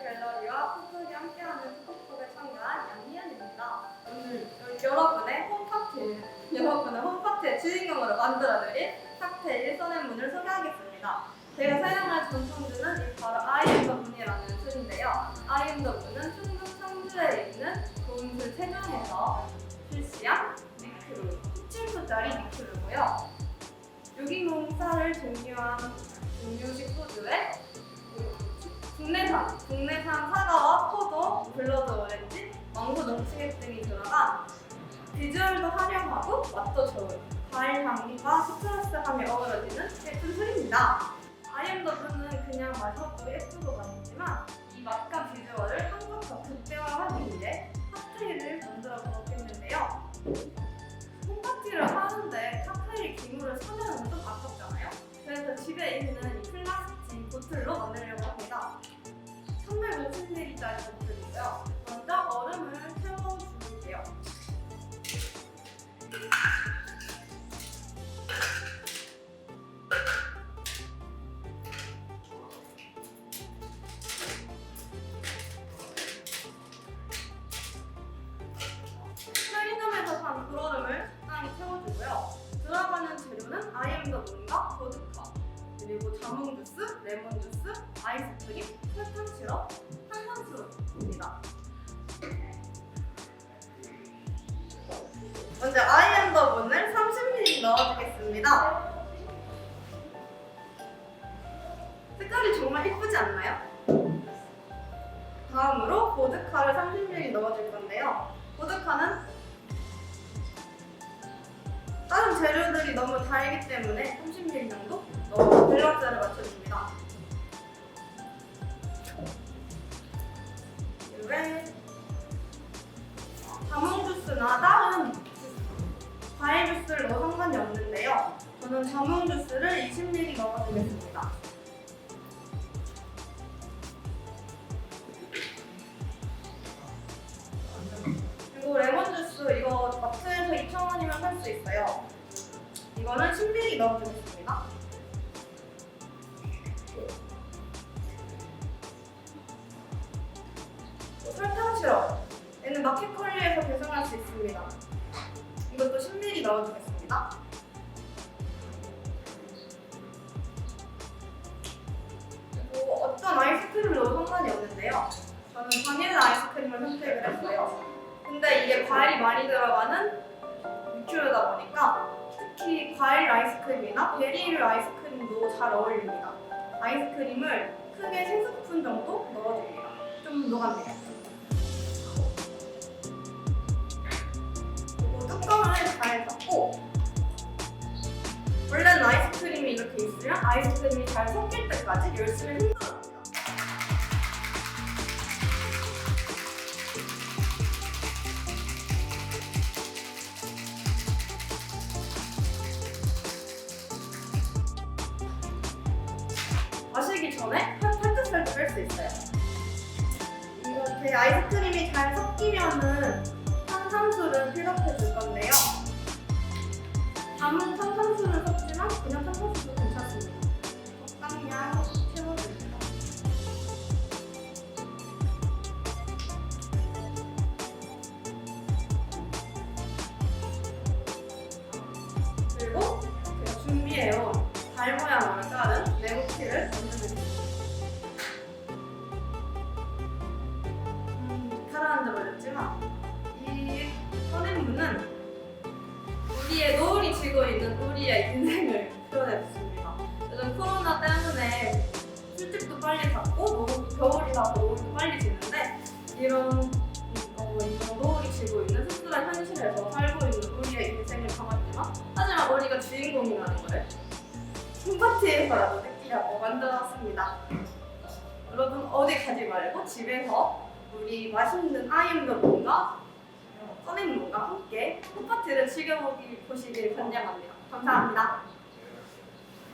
갤러리와 포토이 함께하는 포토톡에 참가한 양미연입니다. 오늘 여러분의 홈파티, 여러분의 홈파티의 주인공으로 만들어드릴 칵테일 써낸문을 소개하겠습니다. 제가 사용할 전통주는 이 바로 아이엠더문이라는 술인데요. 아이엠더문은 충북 청주에 있는 고운술 체명에서 실시한 미크루, 17도짜리 미크루고요. 유기농사를 종류한 종류식 소주에 국내산, 국내산 사과와 포도, 블러드 오렌지, 망고 농축액 등이 들어간 비주얼도 화려하고 맛도 좋은 과일 향과 시트러스함이 어우러지는 예쁜 술입니다. 350ml짜리 보틀이고요. 먼저 얼음을 채워줄게요. 편의점에서 산 그얼음을 적당히 채워주고요. 들어가는 재료는 아이엠더문과 보드카, 그리고 자몽 주스, 레몬 주스, 아이스 크림, 설탕 시럽, 탄산수입니다. 먼저 아이엠더문을 30ml 넣어주겠습니다. 색깔이 정말 예쁘지 않나요? 다음으로 보드카를 30ml 넣어줄 건데요. 보드카는 재료들이 너무 달기 때문에 30ml 정도 넣어 밸런스를 맞춰줍니다. 이후에 자몽 주스나 다른 과일 주스를 넣어 상관이 없는데요. 저는 자몽 주스를 20ml 넣어주겠습니다. 이거는 10ml 넣어주겠습니다. 또 설탕 시럽. 얘는 마켓컬리에서 배송할 수 있습니다. 이것도 10ml 넣어주겠습니다. 그리고 어떤 아이스크림을 넣어도 상관이 없는데요. 저는 바닐라 아이스크림을 선택을 했어요. 근데 이게 과일이 많이 들어가는 리큐르다 보니까 특히 과일 아이스크림이나 베리류 아이스크림도 잘 어울립니다. 아이스크림을 크게 3스푼 정도 넣어줍니다. 좀 녹았네요. 그리고 뚜껑을 잘 닫고 원래는 아이스크림이 이렇게 있으면 아이스크림이 잘 섞일 때까지 열심히 마시기 전에 살짝살짝 뺄수 있어요. 이렇게 아이스크림이 잘 섞이면은 탄산수를 필업해 줄 건데요. 담은 탄산수를 섞지만 그냥 탄산수도 괜찮습니다. 적당히 양 채워줍니다. 그리고 제가 준비해온 달 모양으로 자른 레모티를 얹어드립니다. 음, 가라앉아 버렸지만 이 꺼낸문은 우리의 노을이 지고 있는 우리의 인생을 표현해봤습니다. 요즘 코로나 때문에 술집도 빨리 닫고 노을, 겨울이라서 노을도 빨리 지는데 이런 어, 이런 노을이 지고 있는 씁쓸한 현실에서 살고 있는 우리의 인생을 담았지만 하지만 우리가 주인공이라는 거를 홈파티에서라도 느끼려고 만들어놨습니다. 여러분 어디 가지 말고 집에서 우리 맛있는 아이엠더문과 써낸문과 함께 홈파티를 즐겨보기 보시길 권장합니다. 감사합니다.